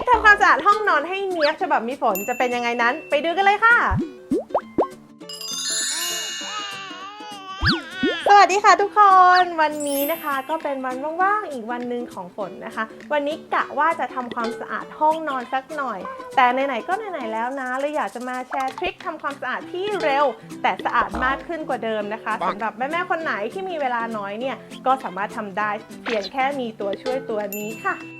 คทำความสะอาดห้องนอนให้เนียบฉบับมีฝนจะเป็นยังไงนั้น ไปดูกันเลยค่ะ สวัสดีค่ะทุกคนวันนี้นะคะก็เป็นวันว่างๆอีกวันหนึ่งของฝนนะคะ วันนี้กะว่าจะทำความสะอาดห้องนอนสักหน่อย แต่ไหนๆก็ไหนๆแล้วนะเลยอยากจะมาแชร์ทริคทำความสะอาดที่เร็ว แต่สะอาดมากขึ้นกว่าเดิมนะคะสำหรับแม่ๆคนไหนที่มีเวลาน้อยเนี่ยก็สามารถทำได้เพียงแค่มีตัวช่วยตัวนี้ค่ะ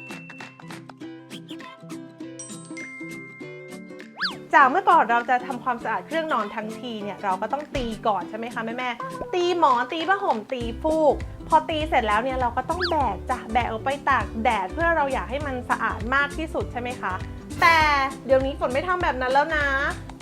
จากเมื่อก่อนเราจะทำความสะอาดเครื่องนอนทั้งทีเนี่ยเราก็ต้องตีก่อนใช่ไหมคะแม่แม่ตีหมอนตีผ้าห่มตีฟูก พอตีเสร็จแล้วเนี่ยเราก็ต้องแบกจ้ะแบกออกไปตากแดดเพื่อเราอยากให้มันสะอาดมากที่สุดใช่ไหมคะ แต่เดี๋ยวนี้ฝนไม่ทำแบบนั้นแล้วนะ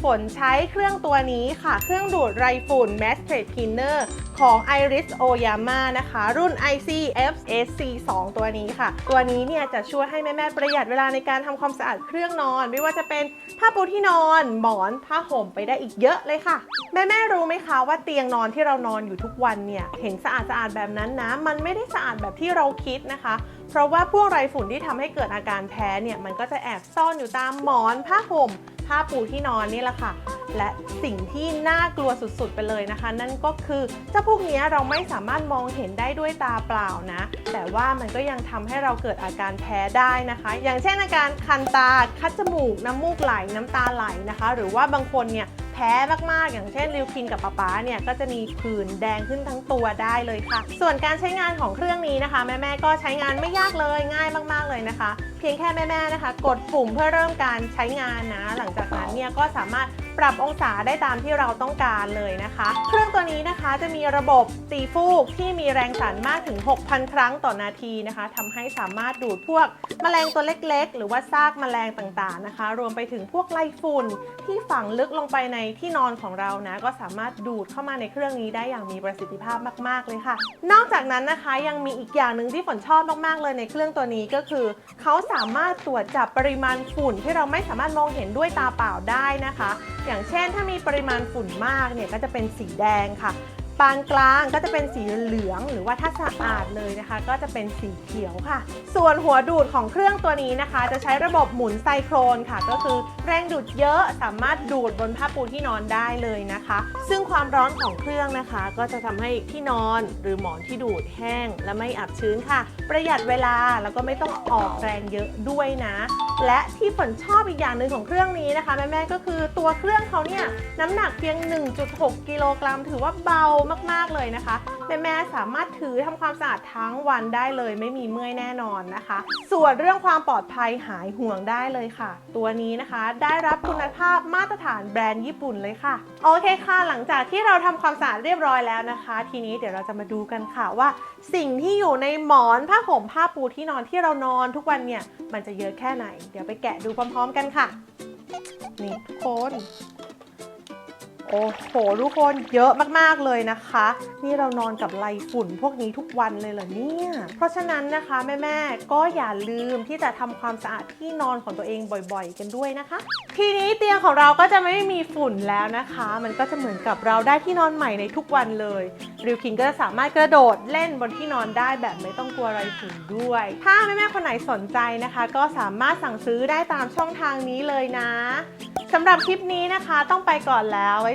ฝนใช้เครื่องตัวนี้ค่ะ เครื่องดูดไรฝุ่น m a s Trade Cleaner ของ Iris Oyama นะคะ รุ่น IC FSC 2 ตัวนี้ค่ะ ตัวนี้เนี่ยจะช่วยให้แม่ๆประหยัดเวลาในการทำความสะอาดเครื่องนอน ไม่ว่าจะเป็นผ้าปูที่นอน หมอนผ้าห่มไปได้อีกเยอะเลยค่ะ แม่ๆรู้ไหมคะว่าเตียงนอนที่เรานอนอยู่ทุกวันเนี่ยเห็นสะอาดสะอาดๆแบบนั้นนะมันไม่ได้สะอาดแบบที่เราคิดนะคะ เพราะว่าพวกไรฝุ่นที่ทำให้เกิดอาการแพ้เนี่ยมันก็จะแอบซ่อนอยู่ตามหมอนผ้าห่มผ้าปูที่นอนนี่แหละค่ะ และสิ่งที่น่ากลัวสุดๆ ไปเลยนะคะ นั่นก็คือเจ้าพวกนี้เราไม่สามารถมองเห็นได้ด้วยตาเปล่านะ แต่ว่ามันก็ยังทำให้เราเกิดอาการแพ้ได้นะคะ อย่างเช่นอาการคันตา คัดจมูก น้ำมูกไหล น้ำตาไหลนะคะ หรือว่าบางคนเนี่ยแพ้มากๆ อย่างเช่นริวคินกับป๊าป๊าเนี่ยก็จะมีผื่นแดงขึ้นทั้งตัวได้เลยค่ะ ส่วนการใช้งานของเครื่องนี้นะคะ แม่ๆก็ใช้งานไม่ยากเลยง่ายมากๆเลยนะคะ เพียงแค่แม่ๆนะคะ กดปุ่มเพื่อเริ่มการใช้งานนะ หลังจากนั้นเนี่ยก็สามารถ ปรับองศาได้ตามที่เราต้องการเลยนะคะ เครื่องตัวนี้นะคะจะมีระบบตีฟูกที่มีแรงสั่นมากถึง 6,000 ครั้งต่อนาทีนะคะทำให้สามารถดูดพวกแมลงตัวเล็กๆ หรือว่าซากแมลงต่างๆนะคะ รวมไปถึงพวกไรฝุ่นที่ฝังลึกลงไปในที่นอนของเรานะ ก็สามารถดูดเข้ามาในเครื่องนี้ได้อย่างมีประสิทธิภาพมาก ๆเลยค่ะ นอกจากนั้นนะคะยังมีอีกอย่างหนึ่งที่ฝนชอบมากๆเลยในเครื่องตัวนี้ก็คือ เขาสามารถตรวจจับปริมาณฝุ่นที่เราไม่สามารถมองเห็นด้วยตาเปล่าได้นะคะอย่างเช่นถ้ามีปริมาณฝุ่นมากเนี่ยก็จะเป็นสีแดงค่ะ ปานกลางก็จะเป็นสีเหลืองหรือว่าถ้าสะอาดเลยนะคะ ก็จะเป็นสีเขียวค่ะ ส่วนหัวดูดของเครื่องตัวนี้นะคะ จะใช้ระบบหมุนไซโครนค่ะ ก็คือแรงดูดเยอะสามารถดูดบนผ้าปูที่นอนได้เลยนะคะ ซึ่งความร้อนของเครื่องนะคะ ก็จะทำให้ที่นอนหรือหมอนที่ดูดแห้ง และไม่อับชื้นค่ะ ประหยัดเวลาแล้วก็ไม่ต้องออกแรงเยอะด้วยนะ และที่ฝนชอบอีกอย่างหนึ่งของเครื่องนี้นะคะแม่ๆก็คือตัวเครื่องเขาเนี่ยน้ำหนักเพียง 1.6 กิโลกรัมถือว่าเบามากๆเลยนะคะ แม่ๆสามารถถือทำความสะอาดทั้งวันได้เลยไม่มีเมื่อยแน่นอนนะคะ ส่วนเรื่องความปลอดภัยหายห่วงได้เลยค่ะ ตัวนี้นะคะได้รับคุณภาพมาตรฐานแบรนด์ญี่ปุ่นเลยค่ะ โอเคค่ะ หลังจากที่เราทำความสะอาดเรียบร้อยแล้วนะคะ ทีนี้เดี๋ยวเราจะมาดูกันค่ะว่า สิ่งที่อยู่ในหมอนผ้าห่มผ้าปูที่นอนที่เรานอนทุกวันเนี่ยมันจะเยอะแค่ไหน เดี๋ยวไปแกะดูพร้อม ๆ กันค่ะนี่ทุกคน โอ้โหทุกคนเยอะมากๆเลยนะคะ นี่เรานอนกับไรฝุ่นพวกนี้ทุกวันเลยเหรอเนี่ย เพราะฉะนั้นนะคะแม่ๆก็อย่าลืมที่จะทำความสะอาดที่นอนของตัวเองบ่อยๆ กันด้วยนะคะ ทีนี้เตียงของเราก็จะไม่มีฝุ่นแล้วนะคะ มันก็จะเหมือนกับเราได้ที่นอนใหม่ในทุกวันเลยริวคินก็จะสามารถกระโดดเล่นบนที่นอนได้แบบไม่ต้องกลัวไรฝุ่นด้วย ถ้าแม่ๆคนไหนสนใจนะคะ ก็สามารถสั่งซื้อได้ตามช่องทางนี้เลยนะสำหรับคลิปนี้นะคะต้องไปก่อนแล้วไว้